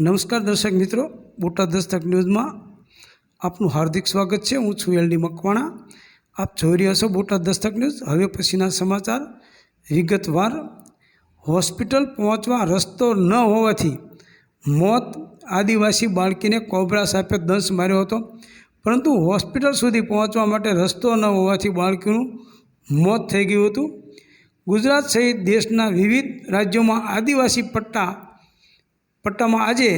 નમસ્કાર દર્શક મિત્રો, બોટાદ દસ્તક ન્યૂઝમાં આપનું હાર્દિક સ્વાગત છે. હું છું એલડી મકવાણા. આપ જોઈ રહ્યા છો બોટાદ દસ્તક ન્યૂઝ. હવે પછીના સમાચાર. વિગતવાર, હોસ્પિટલ પહોંચવા રસ્તો ન હોવાથી મોત આદિવાસી બાળકીને કોબરા સાપે દંશ માર્યો હતો. પરંતુ હોસ્પિટલ સુધી પહોંચવા માટે રસ્તો ન હોવાથી બાળકીનું મોત થઈ ગયું હતું. ગુજરાત સહિત દેશના વિવિધ રાજ્યોમાં આદિવાસી પટ્ટા પટ્ટામાં આજે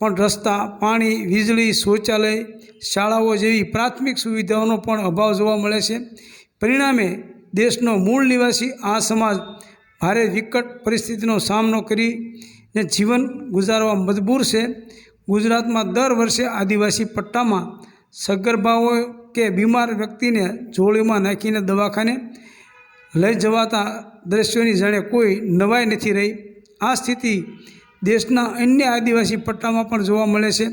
પણ રસ્તા, પાણી, વીજળી, શૌચાલય, શાળાઓ જેવી પ્રાથમિક સુવિધાઓનો પણ અભાવ જોવા મળે છે. પરિણામે દેશનો મૂળ નિવાસી આ સમાજ ભારે વિકટ પરિસ્થિતિનો સામનો કરીને જીવન ગુજારવા મજબૂર છે. ગુજરાતમાં દર વર્ષે આદિવાસી પટ્ટામાં સગર્ભાઓ કે બીમાર વ્યક્તિને જોડીમાં નાખીને દવાખાને લઈ જવાતા દ્રશ્યોની જાણે કોઈ નવાઈ નથી રહી. આ સ્થિતિ દેશના અન્ય આદિવાસી પટ્ટામાં પણ જોવા મળે છે.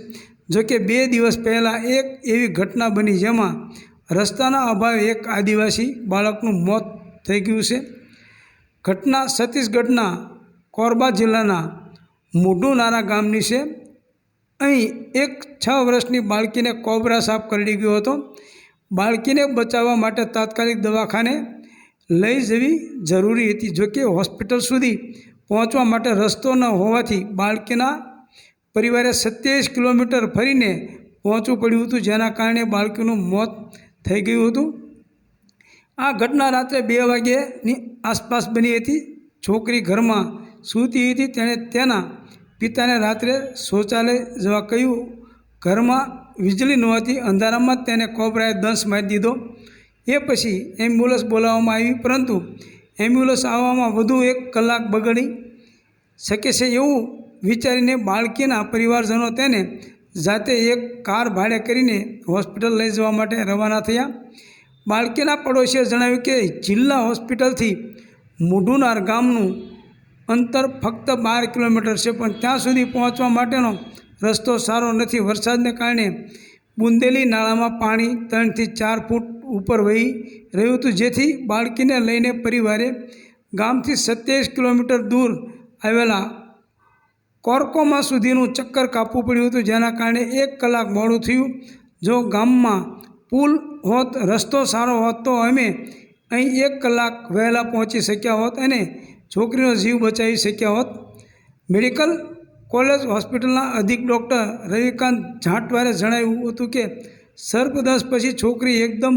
જોકે બે દિવસ પહેલાં એક એવી ઘટના બની જેમાં રસ્તાના અભાવે એક આદિવાસી બાળકનું મોત થઈ ગયું છે. ઘટના છત્તીસગઢના કોરબા જિલ્લાના મુઢુનારા ગામની છે. અહીં એક છ વર્ષની બાળકીને કોબરા સાપ કરડી ગયો હતો. બાળકીને બચાવવા માટે તાત્કાલિક દવાખાને લઈ જવી જરૂરી હતી. જોકે હોસ્પિટલ સુધી પહોંચવા માટે રસ્તો ન હોવાથી બાળકીના પરિવારે સત્યાવીસ કિલોમીટર ફરીને પહોંચવું પડ્યું હતું, જેના કારણે બાળકીનું મોત થઈ ગયું હતું. આ ઘટના રાત્રે બે વાગ્યાની આસપાસ બની હતી. છોકરી ઘરમાં સૂતી હતી. તેણે તેના પિતાને રાત્રે શૌચાલય જવા કહ્યું. ઘરમાં વીજળી નહોતી. અંધારામાં તેને કોબરાએ દંશ મારી દીધો. એ પછી એમ્બ્યુલન્સ બોલાવવામાં આવી, પરંતુ એમ્બ્યુલન્સ આવવામાં વધુ એક કલાક બગડી. શકે છે એવું વિચારીને બાળકીના પરિવારજનો તેને જાતે એક કાર ભાડે કરીને હોસ્પિટલ લઈ જવા માટે રવાના થયા. બાળકીના પડોશીએ જણાવ્યું કે જિલ્લા હોસ્પિટલથી મુઢુનાર ગામનું અંતર ફક્ત બાર કિલોમીટર છે, પણ ત્યાં સુધી પહોંચવા માટેનો રસ્તો સારો નથી. વરસાદને કારણે બુંદેલી નાળામાં પાણી ત્રણથી ચાર ફૂટ ઉપર વહી રહ્યું હતું. જેથી બાળકીને લઈને પરિવારે ગામથી સત્યાવીસ કિલોમીટર દૂર આવેલા કોરકોમા સુધીનું ચક્કર કાપવું પડ્યું હતું. જેના કારણે એક કલાક મોડું થયું. જો ગામમાં પુલ હોત, રસ્તો સારો હોત, તો અમે અહીં એક કલાક વહેલા પહોંચી શક્યા હોત અને છોકરીનો જીવ બચાવી શક્યા હોત. મેડિકલ કોલેજ હોસ્પિટલના અધિક ડૉક્ટર રવિકાંત જાટવારે જણાવ્યું હતું કે સર્પદંશ પછી છોકરી એકદમ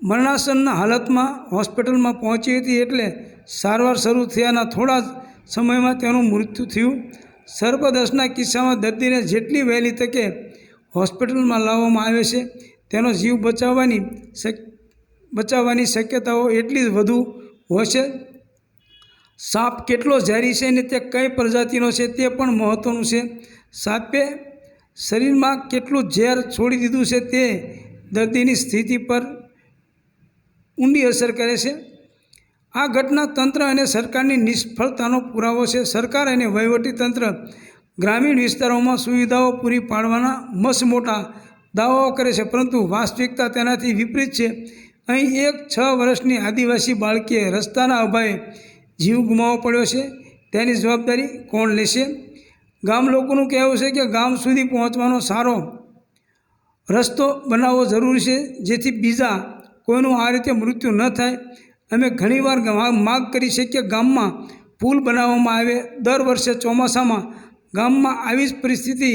મરણાસનના હાલતમાં હોસ્પિટલમાં પહોંચી હતી એટલે સારવાર શરૂ થયાના થોડા જ સમયમાં તેનું મૃત્યુ થયું. સર્પદશના કિસ્સામાં દર્દીને જેટલી વહેલી તકે હોસ્પિટલમાં લાવવામાં આવે છે, તેનો જીવ બચાવવાની બચાવવાની શક્યતાઓ એટલી જ વધુ હોય છે. સાપ કેટલો ઝેરી છે અને તે કઈ પ્રજાતિનો છે તે પણ મહત્ત્વનું છે. સાપે શરીરમાં કેટલું ઝેર છોડી દીધું છે તે દર્દીની સ્થિતિ પર ઊંડી અસર કરે છે. આ ઘટના તંત્ર અને સરકારની નિષ્ફળતાનો પુરાવો છે. સરકાર અને તંત્ર ગ્રામીણ વિસ્તારોમાં સુવિધાઓ પૂરી પાડવાના મસમોટા દાવાઓ કરે છે, પરંતુ વાસ્તવિકતા તેનાથી વિપરીત છે. અહીં એક છ વર્ષની આદિવાસી બાળકીએ રસ્તાના અભાવે જીવ ગુમાવવો પડ્યો છે. તેની જવાબદારી કોણ લેશે? ગામ લોકોનું કહેવું છે કે ગામ સુધી પહોંચવાનો સારો રસ્તો બનાવવો જરૂરી છે, જેથી બીજા કોઈનું આ રીતે મૃત્યુ ન થાય. અમે ઘણીવાર માગ કરી છે કે ગામમાં પુલ બનાવવામાં આવે. દર વર્ષે ચોમાસામાં ગામમાં આવી જ પરિસ્થિતિ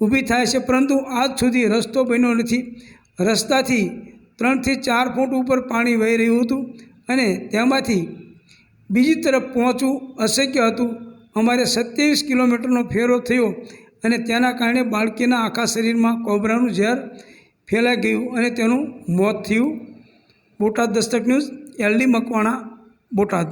ઊભી થાય છે, પરંતુ આજ સુધી રસ્તો બન્યો નથી. રસ્તાથી ત્રણથી ચાર ફૂટ ઉપર પાણી વહી રહ્યું હતું અને તેમાંથી બીજી તરફ પહોંચવું અશક્ય હતું. અમારે સત્યાવીસ કિલોમીટરનો ફેરો થયો અને તેના કારણે બાળકીના આખા શરીરમાં કોબરાનું ઝેર ફેલાઈ ગયું અને તેનું મોત થયું. Botad Dastak news, L D Makwana, Botad.